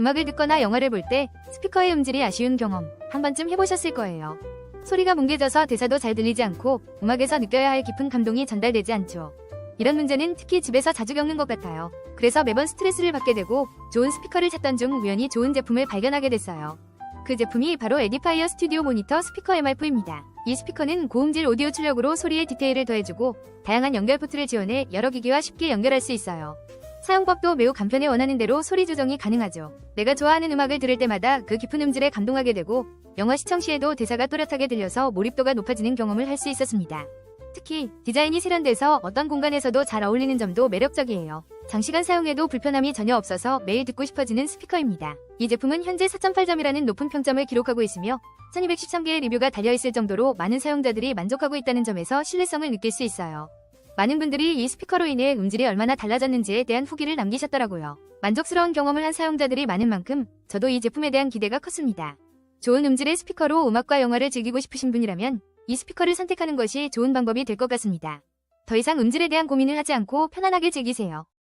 음악을 듣거나 영화를 볼 때 스피커의 음질이 아쉬운 경험 한 번쯤 해보셨을 거예요. 소리가 뭉개져서 대사도 잘 들리지 않고 음악에서 느껴야 할 깊은 감동이 전달되지 않죠. 이런 문제는 특히 집에서 자주 겪는 것 같아요. 그래서 매번 스트레스를 받게 되고 좋은 스피커를 찾던 중 우연히 좋은 제품을 발견하게 됐어요. 그 제품이 바로 에디파이어 스튜디오 모니터 스피커 MR4입니다. 이 스피커는 고음질 오디오 출력으로 소리의 디테일을 더해주고 다양한 연결 포트를 지원해 여러 기기와 쉽게 연결할 수 있어요. 사용법도 매우 간편해 원하는 대로 소리 조정이 가능하죠. 내가 좋아하는 음악을 들을 때마다 그 깊은 음질에 감동하게 되고 영화 시청 시에도 대사가 또렷하게 들려서 몰입도가 높아지는 경험을 할 수 있었습니다. 특히 디자인이 세련돼서 어떤 공간에서도 잘 어울리는 점도 매력적이에요. 장시간 사용해도 불편함이 전혀 없어서 매일 듣고 싶어지는 스피커입니다. 이 제품은 현재 4.8점이라는 높은 평점을 기록하고 있으며 1213개의 리뷰가 달려있을 정도로 많은 사용자들이 만족하고 있다는 점에서 신뢰성을 느낄 수 있어요. 많은 분들이 이 스피커로 인해 음질이 얼마나 달라졌는지에 대한 후기를 남기셨더라고요. 만족스러운 경험을 한 사용자들이 많은 만큼 저도 이 제품에 대한 기대가 컸습니다. 좋은 음질의 스피커로 음악과 영화를 즐기고 싶으신 분이라면 이 스피커를 선택하는 것이 좋은 방법이 될 것 같습니다. 더 이상 음질에 대한 고민을 하지 않고 편안하게 즐기세요.